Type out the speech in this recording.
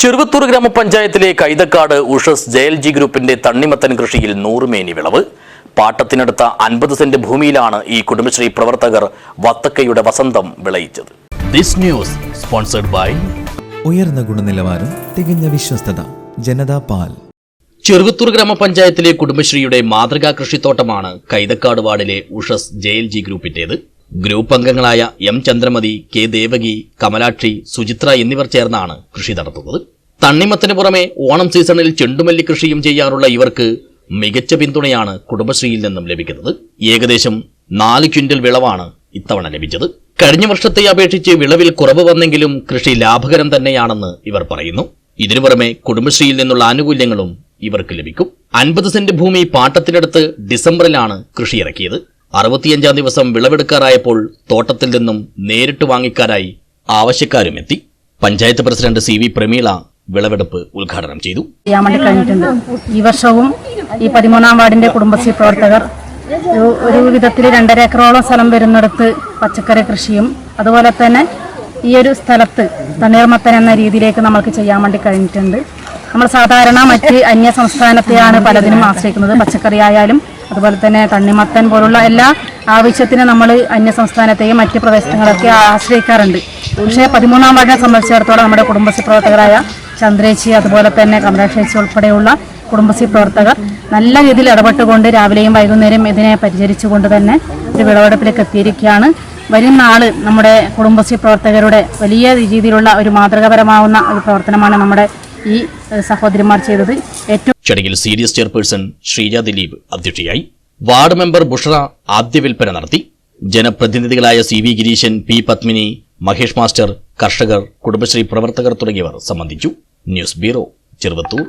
ചെറുവത്തൂർ ഗ്രാമപഞ്ചായത്തിലെ Kaithakkad Ushas J L G ഗ്രൂപ്പിന്റെ തണ്ണിമത്തൻ കൃഷിയിൽ നൂറുമേനി വിളവ്. പാട്ടത്തിനടുത്ത അൻപത് സെന്റ് ഭൂമിയിലാണ് ഈ കുടുംബശ്രീ പ്രവർത്തകർ വത്തക്കയുടെ വസന്തം വിളയിച്ചത്. ദിസ് ന്യൂസ് സ്പോൺസർഡ് ബൈ ഉയർന്ന ഗുണനിലവാരം തികഞ്ഞ വിശ്വസ്തത ജനതാ പാൽ. ചെറുവത്തൂർ ഗ്രാമപഞ്ചായത്തിലെ കുടുംബശ്രീയുടെ മാതൃകാ കൃഷിത്തോട്ടമാണ് കൈതക്കാട് വാർഡിലെ ഉഷസ് ജെ എൽ ജി ഗ്രൂപ്പിന്റേത്. ഗ്രൂപ്പ് അംഗങ്ങളായ എം ചന്ദ്രമതി കെ ദേവകി കമലാക്ഷി സുചിത്ര എന്നിവർ ചേർന്നാണ് കൃഷി നടത്തുന്നത്. തണ്ണിമത്തിന് പുറമെ ഓണം സീസണിൽ ചെണ്ടുമല്ലി കൃഷിയും ചെയ്യാറുള്ള ഇവർക്ക് മികച്ച പിന്തുണയാണ് കുടുംബശ്രീയിൽ നിന്നും ലഭിക്കുന്നത്. ഏകദേശം നാല് ക്വിന്റൽ വിളവാണ് ഇത്തവണ ലഭിച്ചത്. കഴിഞ്ഞ വർഷത്തെ അപേക്ഷിച്ച് വിളവിൽ കുറവ് വന്നെങ്കിലും കൃഷി ലാഭകരം തന്നെയാണെന്ന് ഇവർ പറയുന്നു. ഇതിനു പുറമെ കുടുംബശ്രീയിൽ നിന്നുള്ള ആനുകൂല്യങ്ങളും ഇവർക്ക് ലഭിക്കും. അൻപത് സെന്റ് ഭൂമി പാട്ടത്തിനടുത്ത് ഡിസംബറിലാണ് കൃഷി ഇറക്കിയത് അറുപത്തിയഞ്ചാം ദിവസം വിളവെടുക്കാറായപ്പോൾ തോട്ടത്തിൽ നിന്നും നേരിട്ട് വാങ്ങിക്കാരായി ആവശ്യക്കാരും എത്തി panchayat president C V Prameela വിളവെടുപ്പ് ഉദ്ഘാടനം ചെയ്തു. കഴിഞ്ഞിട്ടുണ്ട്. ഈ വർഷവും ഈ പതിമൂന്നാം വാർഡിന്റെ കുടുംബശ്രീ പ്രവർത്തകർ ഒരു വിധത്തിൽ രണ്ടര ഏക്കറോളം സ്ഥലം വരുന്നിടത്ത് പച്ചക്കറി കൃഷിയും അതുപോലെ തന്നെ ഈ ഒരു സ്ഥലത്ത് തണ്ണീർമത്തൻ എന്ന രീതിയിലേക്ക് നമ്മൾക്ക് ചെയ്യാൻ വേണ്ടി കഴിഞ്ഞിട്ടുണ്ട്. നമ്മൾ സാധാരണ മറ്റ് അന്യ സംസ്ഥാനത്തെയാണ് പലതിനും ആശ്രയിക്കുന്നത്. പച്ചക്കറി ആയാലും അതുപോലെ തന്നെ തണ്ണിമത്തൻ പോലുള്ള എല്ലാ ആവശ്യത്തിന് നമ്മൾ അന്യ സംസ്ഥാനത്തെയും മറ്റ് പ്രദേശങ്ങളൊക്കെ ആശ്രയിക്കാറുണ്ട്. പക്ഷേ പതിമൂന്നാം വാർഡിനെ സംബന്ധിച്ചിടത്തോളം നമ്മുടെ കുടുംബശ്രീ പ്രവർത്തകരായ ചന്ദ്രേച്ചി അതുപോലെ തന്നെ കമലാക്ഷേച്ചി ഉൾപ്പെടെയുള്ള കുടുംബശ്രീ പ്രവർത്തകർ നല്ല രീതിയിൽ ഇടപെട്ടുകൊണ്ട് രാവിലെയും വൈകുന്നേരം ഇതിനെ പരിചരിച്ചുകൊണ്ട് തന്നെ ഒരു വിളവെടുപ്പിലേക്ക് എത്തിയിരിക്കുകയാണ്. വരും നാൾ നമ്മുടെ കുടുംബശ്രീ പ്രവർത്തകരുടെ വലിയ രീതിയിലുള്ള ഒരു മാതൃകാപരമാവുന്ന ഒരു പ്രവർത്തനമാണ് നമ്മുടെ ഈ സഹോദരിമാർ ചെയ്തത്. ഏറ്റവും ചടങ്ങിൽ സീരിയസ് ചെയർപേഴ്സൺ ശ്രീജ ദിലീപ് അധ്യക്ഷയായി വാർഡ് മെമ്പർ ബുഷറ ആദ്യ വിൽപ്പന നടത്തി. ജനപ്രതിനിധികളായ C V Gireeshan P Padmini Mahesh master കർഷകർ കുടുംബശ്രീ പ്രവർത്തകർ തുടങ്ങിയവർ സംബന്ധിച്ചു. News bureau Cheruvathur.